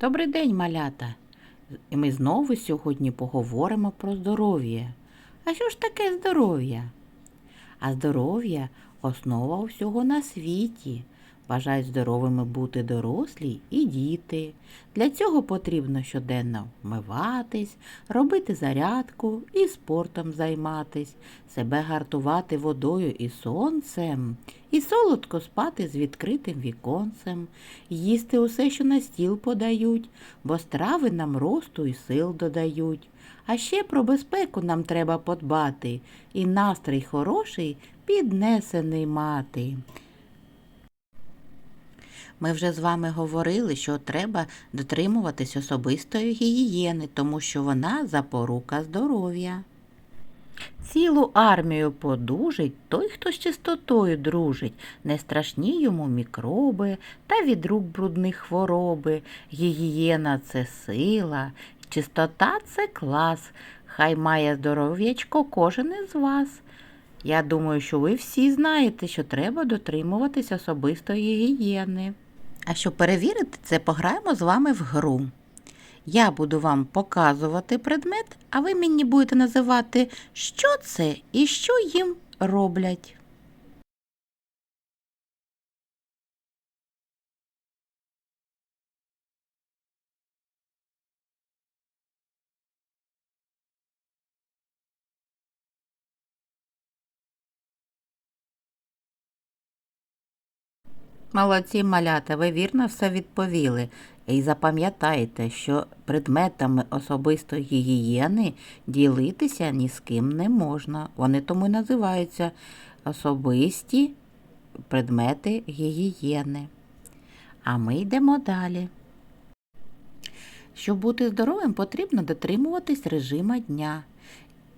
Добрий день, малята! І ми знову сьогодні поговоримо про здоров'я. А що ж таке здоров'я? А здоров'я основа усього на світі. Бажають здоровими бути дорослі і діти. Для цього потрібно щоденно вмиватись, робити зарядку і спортом займатись, себе гартувати водою і сонцем, і солодко спати з відкритим віконцем, їсти усе, що на стіл подають, бо страви нам росту і сил додають. А ще про безпеку нам треба подбати, і настрій хороший піднесений мати. Ми вже з вами говорили, що треба дотримуватись особистої гігієни, тому що вона запорука здоров'я. Цілу армію подужить той, хто з чистотою дружить, не страшні йому мікроби та від рук брудних хвороби. Гігієна це сила, чистота це клас. Хай має здоров'ячко кожен із вас. Я думаю, що ви всі знаєте, що треба дотримуватись особистої гігієни. А щоб перевірити це, пограємо з вами в гру. Я буду вам показувати предмет, а ви мені будете називати, що це і що їм роблять. Молодці малята, ви вірно все відповіли. І запам'ятайте, що предметами особистої гігієни ділитися ні з ким не можна. Вони тому і називаються особисті предмети гігієни. А ми йдемо далі. Щоб бути здоровим, потрібно дотримуватись режима дня.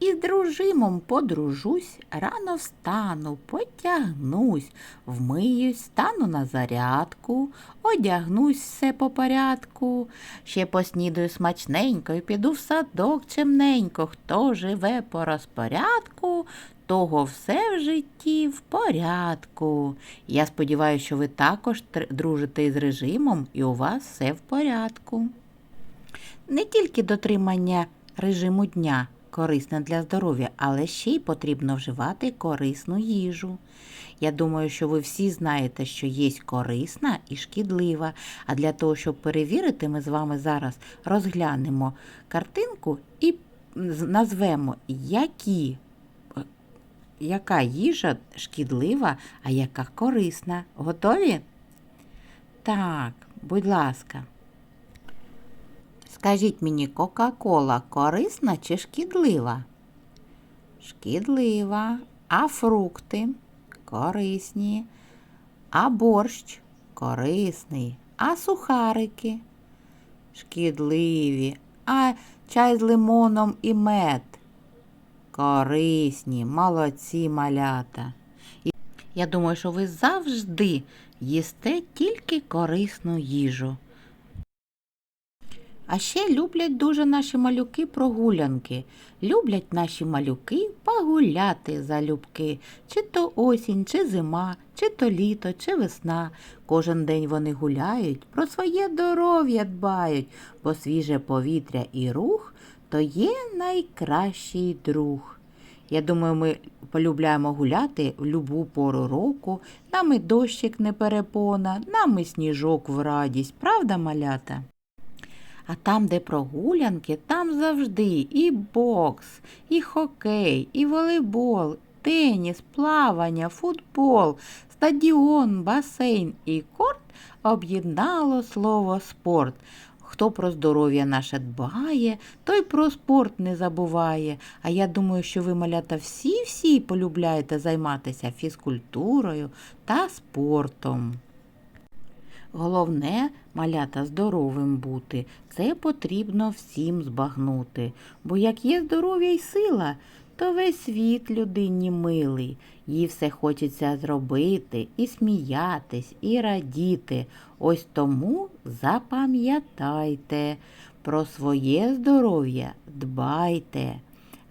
Із дружимом подружусь, рано встану, потягнусь, вмиюсь, стану на зарядку, одягнусь все по порядку, ще поснідаю смачненько і піду в садок чимненько. Хто живе по розпорядку, того все в житті в порядку. Я сподіваюся, що ви також дружите із режимом і у вас все в порядку. Не тільки дотримання режиму дня корисне для здоров'я, але ще й потрібно вживати корисну їжу. Я думаю, що ви всі знаєте, що є корисна і шкідлива. А для того, щоб перевірити, ми з вами зараз розглянемо картинку і назвемо, які, е, яка їжа шкідлива, а яка корисна. Готові? Так, будь ласка. Скажіть мені, Кока-Кола корисна чи шкідлива? Шкідлива. А фрукти корисні. А борщ корисний. А сухарики шкідливі. А чай з лимоном і мед. Корисні, молодці малята. Я думаю, що ви завжди їсте тільки корисну їжу. А ще люблять дуже наші малюки прогулянки. Люблять наші малюки погуляти залюбки. Чи то осінь, чи зима, чи то літо, чи весна. Кожен день вони гуляють, про своє здоров'я дбають, бо свіже повітря і рух то є найкращий друг. Я думаю, ми полюбляємо гуляти в любу пору року. Нам і дощик не перепона, нам і сніжок в радість, правда, малята? А там, де прогулянки, там завжди і бокс, і хокей, і волейбол, теніс, плавання, футбол, стадіон, басейн і корт об'єднало слово спорт. Хто про здоров'я наше дбає, той про спорт не забуває. А я думаю, що ви, малята, всі-всі полюбляєте займатися фізкультурою та спортом. Головне, малята, здоровим бути. Це потрібно всім збагнути. Бо як є здоров'я й сила, то весь світ людині милий. Їй все хочеться зробити, і сміятись, і радіти. Ось тому запам'ятайте, про своє здоров'я дбайте.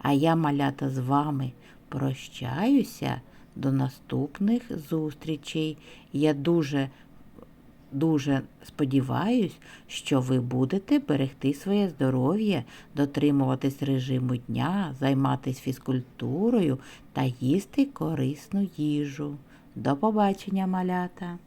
А я, малята, з вами прощаюся до наступних зустрічей. Я дуже дуже сподіваюсь, що ви будете берегти своє здоров'я, дотримуватись режиму дня, займатись фізкультурою та їсти корисну їжу. До побачення, малята!